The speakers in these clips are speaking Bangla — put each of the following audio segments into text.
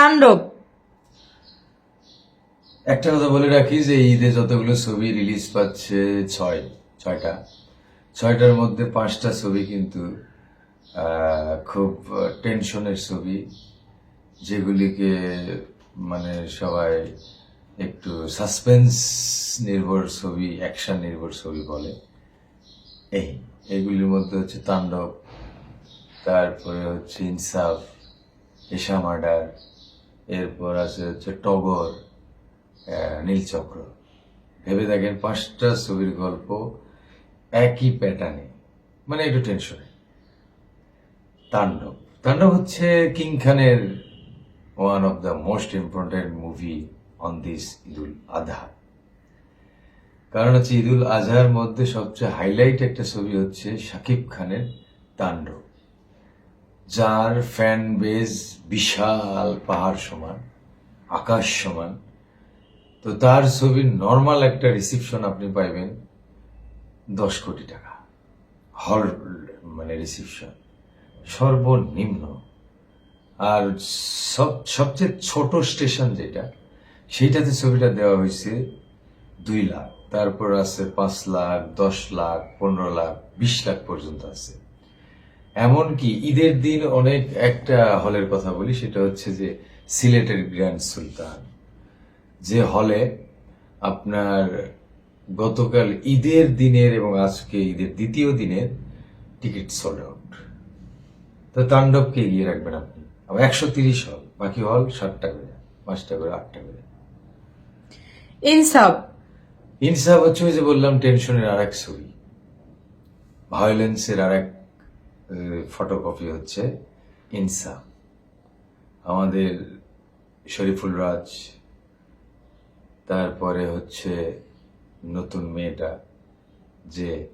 তাণ্ডব। একটা কথা বলে রাখি যে ঈদে যতগুলো ছবি রিলিজ পাচ্ছে, ছয়, ছয়টা। ছয়টার মধ্যে পাঁচটা ছবি কিন্তু খুব টেনশনের ছবি, যেগুলিকে মানে সবাই একটু সাসপেন্স নির্ভর ছবি অ্যাকশন নির্ভর ছবি বলে। এই, এগুলির মধ্যে হচ্ছে তাণ্ডব, তারপরে হচ্ছে ইনসাফ, এশা মার্ডার এরপর আছে হচ্ছে টগর নীলচক্র। ভেবে দেখেন পাঁচটা ছবির গল্প একই প্যাটার্নে মানে একটু টেনশনে তাণ্ডব। তাণ্ডব হচ্ছে কিং খানের one of the most important movie on this Eid ul Azha কারণ হচ্ছে ঈদুল আজহার মধ্যে সবচেয়ে হাইলাইট একটা ছবি হচ্ছে শাকিব খানের তাণ্ডব। যার ফ্যান বেজ বিশাল, পাহাড় সমান, আকাশ সমান। তো তার ছবির নর্মাল একটা রিসিপশন আপনি পাইবেন দশ কোটি টাকা। হল মানে রিসিপশন সর্বনিম্ন। আর সব, সবচেয়ে ছোট স্টেশন যেটা, সেইটাতে ছবিটা দেওয়া হয়েছে দুই লাখ। তারপর আছে পাঁচ লাখ, দশ লাখ, পনেরো লাখ, বিশ লাখ পর্যন্ত আছে। এমনকি ঈদের দিন অনেক একটা হলের কথা বলি সেটা হচ্ছে যে সিলেটের গ্র্যান্ড সুলতান। যে হলে আপনার গতকাল ঈদের দিনের এবং আজকে ঈদের দ্বিতীয় দিনের টিকিট সোল্ড আউট তো তাণ্ডবকে এগিয়ে রাখবেন আপনি। আবার একশো তিরিশ হল বাকি হল সাতটা করে পাঁচটা করে আটটা করে ইনসাফ। ইনসাফ হচ্ছে ওই যে বললাম টেনশনের আর এক ছবি ভায়োলেন্সের আর এক ফটোকপি হচ্ছে ইনসাফ আমাদের শরীফুল রাজ তারপরে হচ্ছে নতুন মেয়েটা যে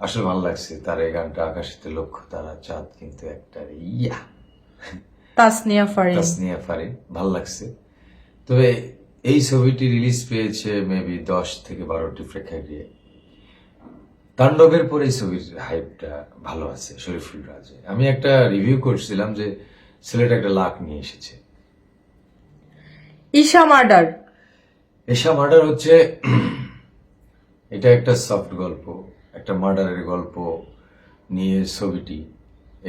আসলে ভালো লাগছে তার এই গানটা আকাশিতে লক্ষ্য তারা চাঁদ কিন্তু একটা ইয়া! তাসনিয়া ফারিন। তাসনিয়া ফারিন ভালো লাগছে। তবে এই ছবিটি রিলিজ পেয়েছে মেবি দশ থেকে বারোটি প্রেক্ষাগৃহে। তাণ্ডবের পরে এই ছবির হাইপটা ভালো আছে শরীফুল রাজে। আমি একটা রিভিউ করছিলাম যে ছেলেটা একটা লাখ নিয়ে এসেছে। ঈশা মার্ডার। ঈশা মার্ডার হচ্ছে এটা একটা সফট গল্প একটা মার্ডারের গল্প নিয়ে ছবিটি।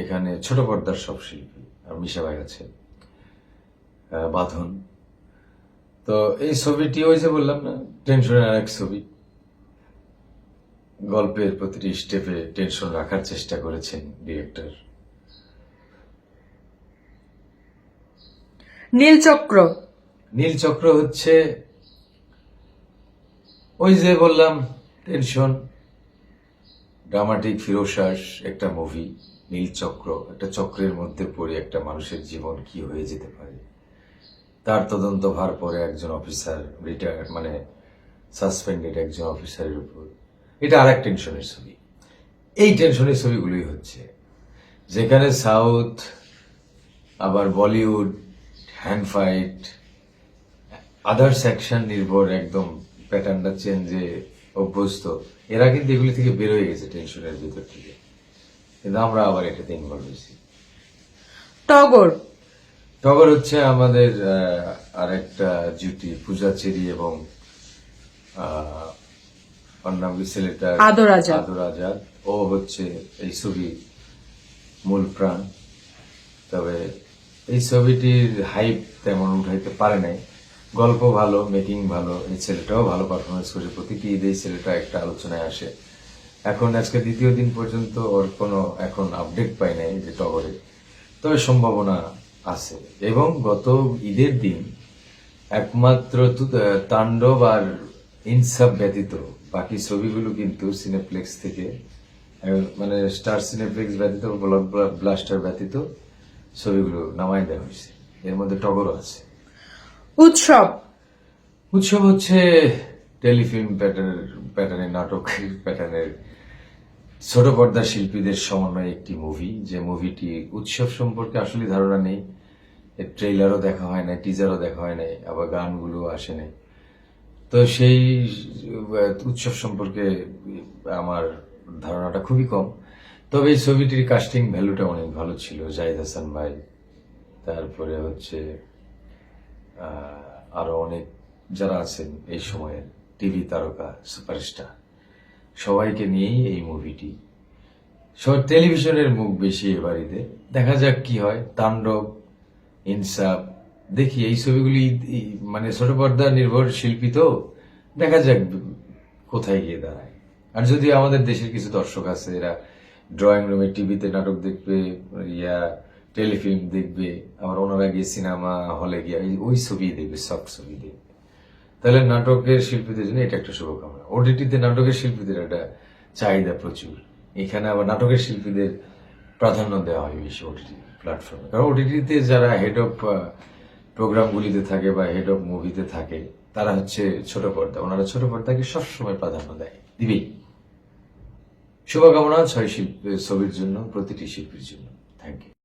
এখানে ছোট পর্দার সব শিল্পী আর মিশা ভাই আছে বাঁধন। তো এই ছবিটি ওই যে বললাম না টেনশনের আর এক ছবি। গল্পের প্রতিটি স্টেপে টেনশন রাখার চেষ্টা করেছেন ডিরেক্টর। নীলচক্র নীলচক্র হচ্ছে ওই যে বললাম টেনশন ড্রামাটিক ফিরোশ্বাস একটা মুভি নীলচক্র একটা চক্রের মধ্যে পড়ে একটা মানুষের জীবন কি হয়ে যেতে পারে। তার তদন্ত ভার পরে একজন অফিসার রিটায়ার মানে সাসপেন্ডেড একজন অফিসারের উপর। এটা আর এক টেনশনের ছবি। এই টেনশনের ছবিগুলোই হচ্ছে যেখানে সাউথ আবার Bollywood hand fight other section নির্ভর একদম প্যাটার্নটা চেঞ্জে অভ্যস্ত। এরা কিন্তু এগুলি থেকে বের হয়ে গেছে টেনশনের ভিতর থেকে। কিন্তু আমরা আবার এটাতে ইনভলভ হয়েছি। টগর। টগর হচ্ছে আমাদের আর একটা জুটি পূজা চেরি এবং ওর নাম কি ছেলেটার আদর আজাদ। আদর আজাদ। ও হচ্ছে এই ছবি মূল প্রাণ। তবে এই ছবিটির হাইপ তেমন উঠাইতে পারে নাই। গল্প ভালো মেকিং ভালো এই ছেলেটাও ভালো পারফরমেন্স করে। প্রতিটি ঈদে ছেলেটা একটা আলোচনায় আসে। এখন আজকে দ্বিতীয় দিন পর্যন্ত ওর কোনো এখন আপডেট পাই নাই যে টগরে। তবে সম্ভাবনা আছে। এবং গত ঈদের দিন একমাত্র তাণ্ডব আর ইনসাফ ব্যতীত বাকি ছবিগুলো কিন্তু সিনেপ্লেক্স থেকে মানে স্টার সিনেপ্লেক্স ব্যতীত ব্লক ব্লাস্টার ব্যতীত ছবিগুলো নামাই দেওয়া হয়েছে। এর মধ্যে টগরও আছে। উৎসব? উৎসব হচ্ছে টেলিফিল্ম প্যাটার্নের প্যাটার্নের নাটক প্যাটার্নের ছোট পর্দার শিল্পীদের সমন্বয়ে একটি মুভি যে মুভিটি উৎসব সম্পর্কে আসলে ধারণা নেই। ট্রেইলারও দেখা হয় না টিজারও দেখা হয় নাই আবার গানগুলো আসে নাই। তো সেই উৎসব সম্পর্কে আমার ধারণাটা খুবই কম। তবে এই ছবিটির কাস্টিং ভ্যালুটা অনেক ভালো ছিল জাহিদ হাসান ভাই তারপরে হচ্ছে আহ, আরও অনেক যারা আছেন এই সময়ের টিভি তারকা সুপারস্টার সবাইকে নিয়েই এই মুভিটি সব টেলিভিশনের মুখ বেশি এ বাড়িতে। দেখা যাক কি হয়। তাণ্ডব ইনসাফ দেখি, এই ছবিগুলি মানে ছোট পর্দা নির্ভর শিল্পী তো, দেখা যাক কোথায় গিয়ে দাঁড়ায়। আর যদি আমাদের দেশের কিছু দর্শক আছে, এরা ড্রয়িং রুমে টিভিতে নাটক দেখবে, ইয়া, টেলিফিল্ম দেখবে, আবার ওনারা গিয়ে সিনেমা হলে গিয়ে ওই ছবি দেখবে, সব ছবি দেখবে। তাহলে নাটকের শিল্পীদের জন্য এটা একটা শুভকামনা। ওটিটিতে নাটকের শিল্পীদের একটা চাহিদা প্রচুর। এখানে আবার নাটকের শিল্পীদের প্রাধান্য দেওয়া হয় বেশি ওটিটি প্ল্যাটফর্মে কারণ ওটিটিতে যারা হেড অফ প্রোগ্রামগুলিতে থাকে বা হেড অফ মুভিতে থাকে, তারা হচ্ছে ছোট পর্দা। ওনারা ছোট পর্দাকে সবসময় প্রাধান্য দেয়। দিবেই শুভকামনা, ছয় শিল্পী ছবির জন্য, প্রতিটি শিল্পীর জন্য। Thank you